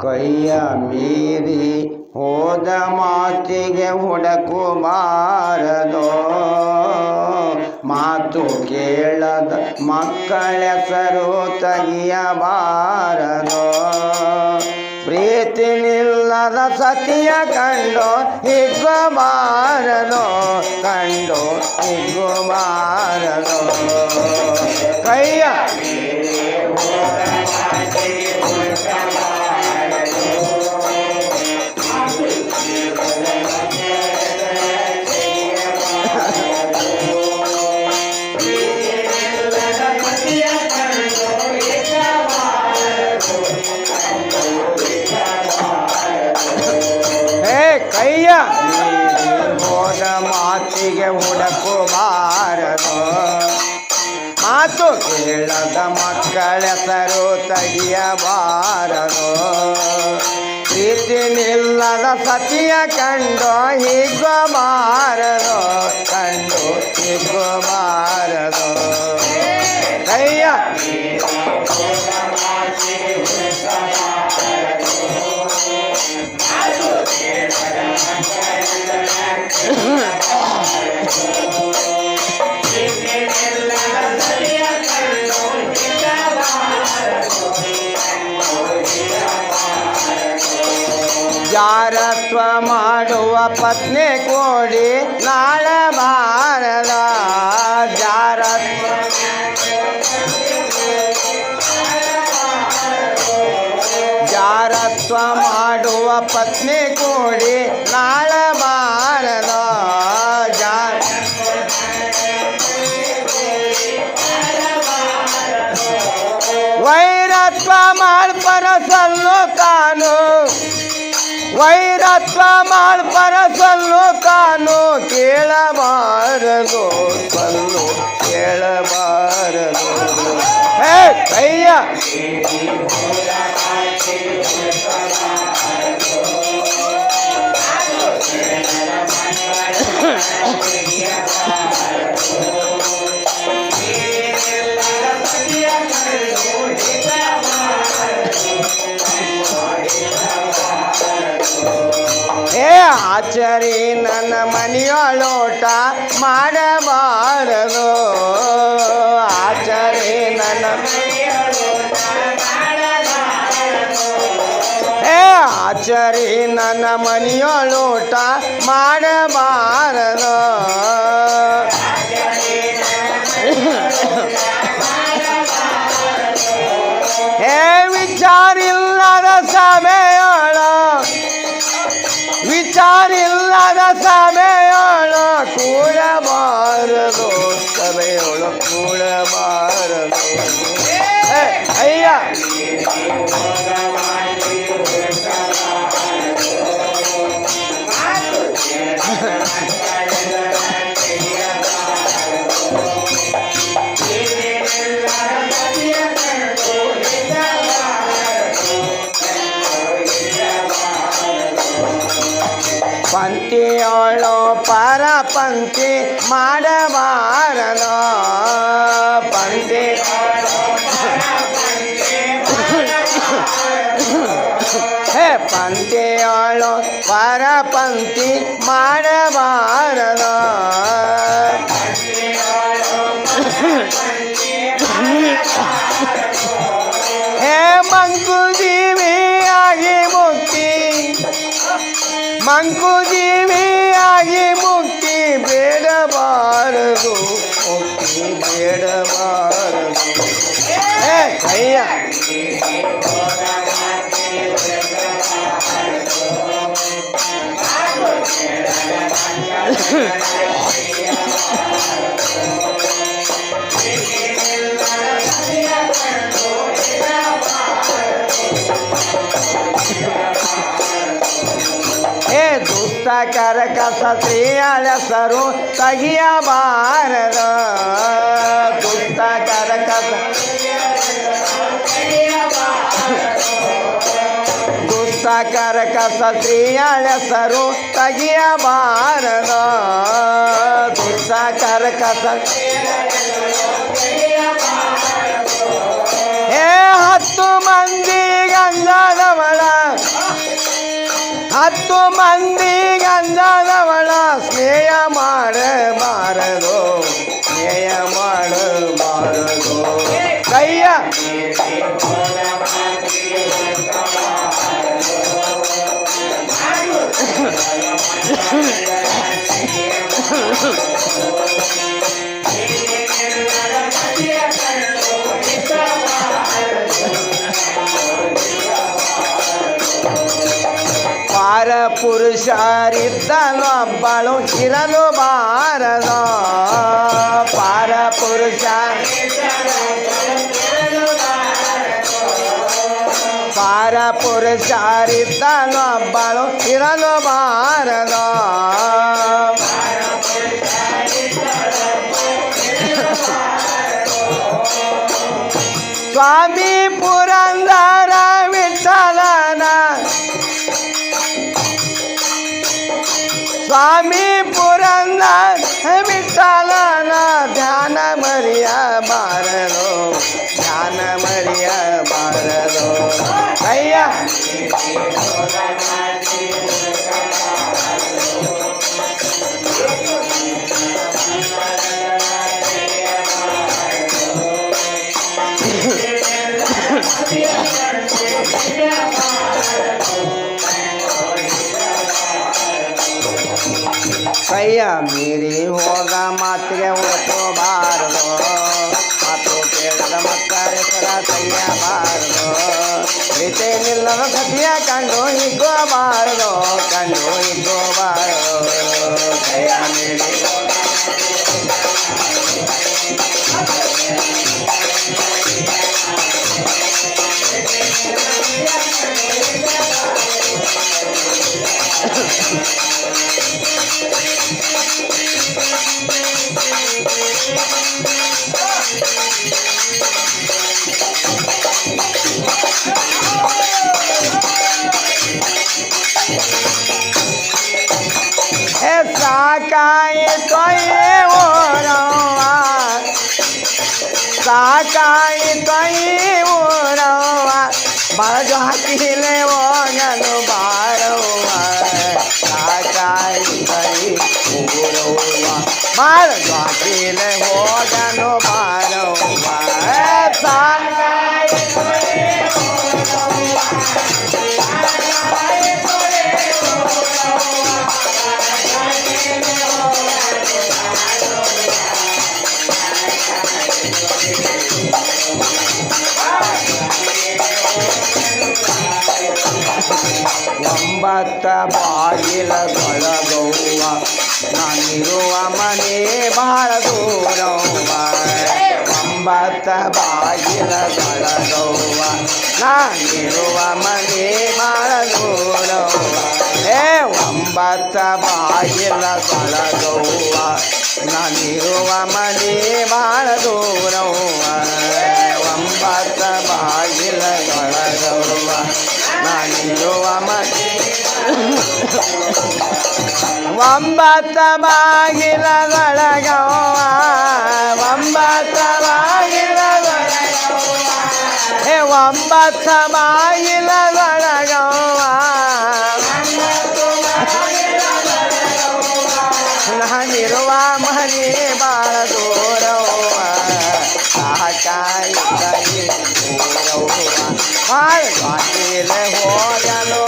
ಕೈಯ ಮೀರಿ ಹೋದ ಮಾತಿಗೆ ಹುಡುಕುಬಾರದು? ಮಾತು ಕೇಳದ ಮಕ್ಕಳೆಸರು ತೆಗಿಯಬಾರದೋ? ಪ್ರೀತಿ ನಿಲ್ಲದ ಸತಿಯ ಕಂಡು ಹಿಗ್ಗಬಾರದೋ? ಕಂಡು ಹಿಗ್ಗಬಾರದೋ? ಕೈಯ ಮಾತಿಗೆ ಹುಡಕುಬಾರದು ಮಾತು ಕೇಳದ ಮಕ್ಕಳ ಮಕ್ಕಳೆಸರು ತೆಗಿಯಬಾರದು ಪ್ರೀತಿ ನಿಲ್ಲದ ಸತಿಯ ಕಂಡು ಹಿಗ್ಗಬಾರದು ಕಂಡು ಹಿಗ್ಗಬಾರದು ಕೈಯ ಪತ್ನಿ ಕೋಡಿ ನಾಳೆ ಬಾರದ ಜಾರತ್ವ ಜಾರತ್ವ ಮಾಡುವ ಪತ್ನಿ ಕೋಡಿ ನಾಳೆ ಬಾರದ ಜಾರ ವೈರತ್ವ ಮಾಡ್ಪರಸಲ್ಲು ತಾನು ವೈರತ್ವ ಮಾಡ್ಪರಸಲ್ಲು ತಾನು ಕೇಳಬಾರದು ಸಲ್ಲು ಕೇಳಬಾರದು ಹೇ ಕೈಯ ಏ ಆಚರಿ ನನ್ನ ಮನೆಯೊಳೋಟ ಮಾಡಬಾರದು. ಆಚರಿ ನನ್ನ ಏ ಆಚರಿ ನನ್ನ ಮನೆಯೊಳೋಟ ಮಾಡಬಾರದು. ಹೇ ವಿಚಾರಿಲ್ಲದ ಸಮಯಳ شعر لمثل ಪಂಕ್ತಿಯೋಳು ಪರ ಪಂಕ್ತಿ ಮಾಡಬಾರದು ಪಂಕ್ತಿ ಹೇ ಪಂಕ್ತಿಯೋಳು ಪರ ಪಂಕ್ತಿ ಮಾಡಬಾರದು ಹೇ ಮಂಕುಜೀವಿಯಾಗಿ ಮಂಕುಜೀವಿಯಾಗಿ ಮುಕ್ತಿ ಬೇಡಬಾರದು ಮುಕ್ತಿ ಬೇಡಬಾರದು ಹೇ ಕೈಯ ದುಷ್ಟ ಕರಕಸ ಶ್ರೀಯಳಸರು ತೆಗಿಯಬಾರದ ದುಷ್ಟ ಕರಕಸ ದುಷ್ಟ ಕರಕಸ ಶ್ರೀಯಳಸರು ತೆಗಿಯಬಾರದ ಪುಸ್ತಕರ ಕಸ. ಹೇ ಹತ್ತು ಮಂದಿ ಗಂಧದವಳ. ಹತ್ತು ಮಂದಿ ಗಂಧದವಳ ಸ್ನೇಹ ಮಾಡಬಾರದು ಸ್ನೇಹ ಮಾಡಬಾರದು ಕೈಯ ಪಾರ ಪುರುಷರಿದ್ದಲು ಒಬ್ಬಳು ಇರಲು ಬಾರದ ಪಾರ ಪುರುಷ ಪಾರ ಪುರುಷರಿದ್ದಲು ಒಬ್ಬಳು ಇರಲು ಬಾರದ ಸ್ವಾಮಿ स्वामी पुरंदर विठ्ठलाना ध्यान मरिया बारलो ध्यान मरिया बारलो. अय्या! ಕೈಯ ಮೀರಿ ಹೋದ ಮಾತಿಗೆ ಉಳ್ಕೋಬಾರದು ಮಾತು ಕೇಳದ ಮಕ್ಕಳ ತೆಗೆಯಬಾರದು ಪ್ರೀತಿ ನಿಲ್ಲದ ಸತಿಯ ಕಂಡು ಹಿಗ್ಗೋಬಾರದು ಕಂಡು ಸಾಕಾಯಿತು ಈ ಊರವ್ವ ಬಾಜು ಹಾಕಿಲೆ ಹೋಗಲು ಬಾರವ್ವ ಸಾಕಾಯಿತು ಈ ಊರವ್ವ ಬಾಜು ಹಾಕಿಲೆ ಹೋಗಲು ಬಾರವ್ವ ಒಂಬತ್ತ ಬಾಗಿಲದೊಳಗವ್ವ ನಾನಿರುವ ಮನೆ ಬಾಳ ದೂರವ್ವ. ಒಂಬತ್ತ ಬಾಗಿಲದೊಳಗವ್ವ ನಾನಿರುವ ಮನೆ ಬಾಳ ದೂರವ್ವ. ಏ ಒಂಬತ್ತ ಬಾಗಿಲದೊಳಗವ್ವ ನಾನಿರುವ ಮನೆ ಬಹಳ ದೂರವ್ವ. ಒಂಬತ್ತ ಬಾಗಿಲದೊಳಗವ್ವ ನಾನಿರುವ ಮನೆ ಒಂಬತ್ತ ಬಾಗಿಲದೊಳಗವ್ವ ಒಂಬತ್ತ ಬಾಗಿಲದೊಳಗವ್ವ ಹೇ ಒಂಬತ್ತ ಬಾಗಿಲದೊಳಗವ್ವ ನಾನಿರುವ ಮನೆ ಬಾಳ ದೂರವ ಸಹಕಾರಿ ಬಾಳ ಬಾಗಿಲ ಹೋಗಲು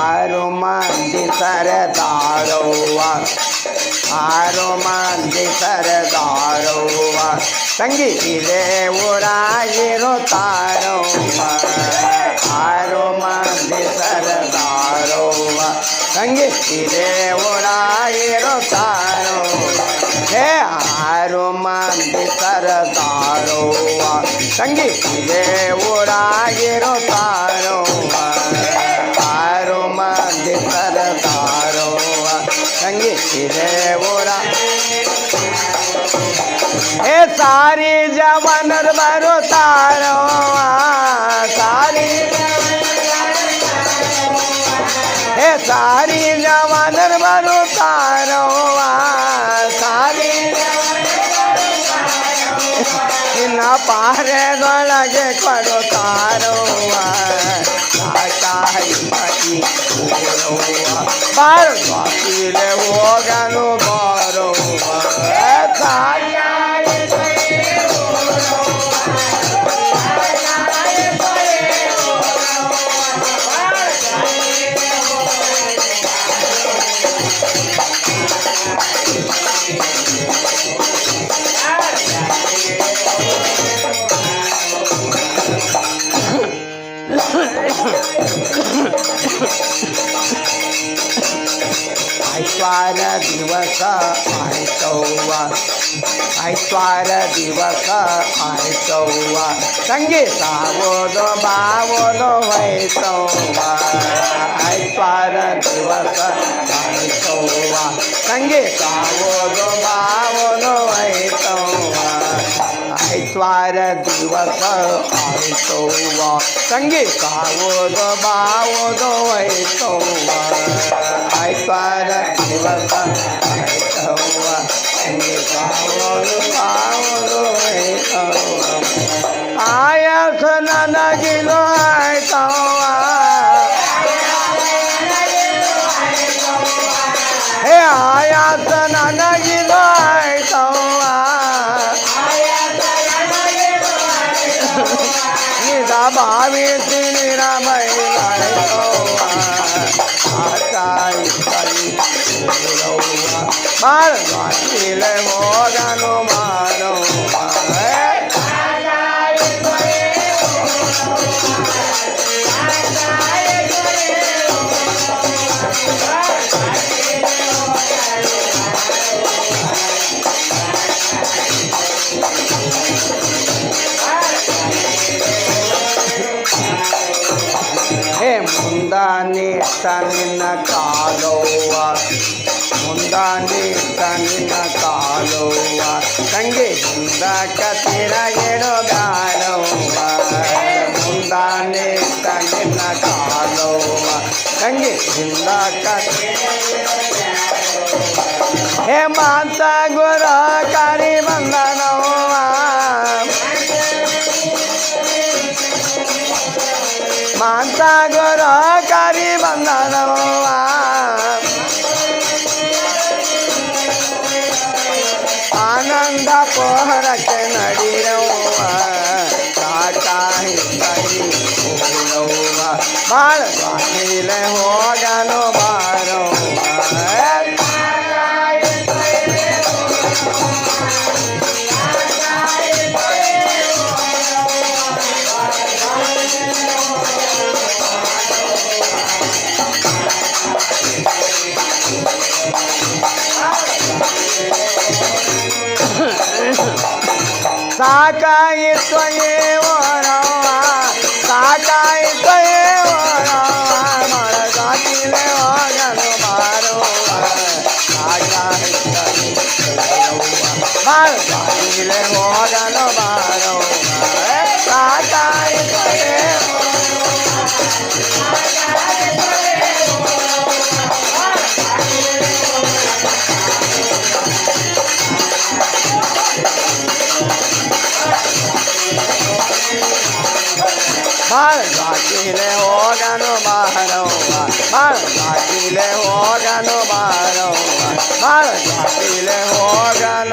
ஆறு மந்தி சரதாரோவா ஆறு மந்தி சரதாரோவா சங்கீதிலே ஊராயிரோ தாரோவா. ஆறு மந்தி சரதாரோவா சங்கீதிலே ஊராயிரோ தாரோவா. ஹே ஆறு மந்தி சரதாரோவா சங்கீதிலே ஊராயிரோ தாரோ હે સારી જવાન બરો તારો સારી હે સારી જવાન બરો તારો સારી ના પારે ગળગે કરો તારો Bye. ದಿವಸ ಆಯ್ತವ್ವ ಐಶ್ವಾರ ದಿವಸ ಆಯ್ತವ್ವ ತಂಗಿ ಸಾವೋದು ಬಾವೋದು ಹೋಯ್ತವ್ವ ಐಶ್ವಾರ ದಿವಸ ಆಯ್ತವ್ವ ತಂಗಿ ಸಾವೋದು ಬಾವೋದು ಹೋಯ್ತವ್ವ ಐಶ್ವಾರ ದಿವಸ ಆಯ್ತವ್ವ ತಂಗಿ ಸಾವೋದು ಬಾವೋದು ಹೋಯ್ತವ್ವ ಐಶ್ವಾರ ದಿವಸ ಆಯ್ತವ್ವ ತಂಗಿ ಸಾವೋದು ಬಾವೋದು ಹೋಯ್ತವ್ವ ಆಯಾಸ ನನಗಿಲು બાળ વાસી લેવો ગાનો મારો. गानवा संगे मुंदा का तेरा येड़ो गानवा मुंदा ने संगे ना गानवा संगे मुंदा का हे माता गुरु कारी वंदनवा माता गुरु कारी वंदनवा ಸಾಕಾಯಿತು ಏವರವ್ವ বাঁচিলে ও গান বারোয়া মার বাঁচিলে ও গান বারোয়া মার বাঁচিলে ও গান